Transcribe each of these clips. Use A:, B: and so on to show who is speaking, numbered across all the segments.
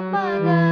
A: mga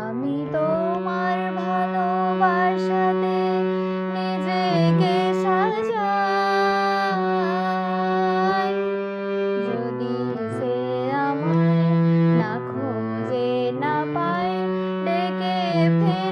A: আমি তোমার ভালোবাসাতে নিজেকে সাজাই। যদি সে আমার না খোঁজে না পায় ডেকে ফেলে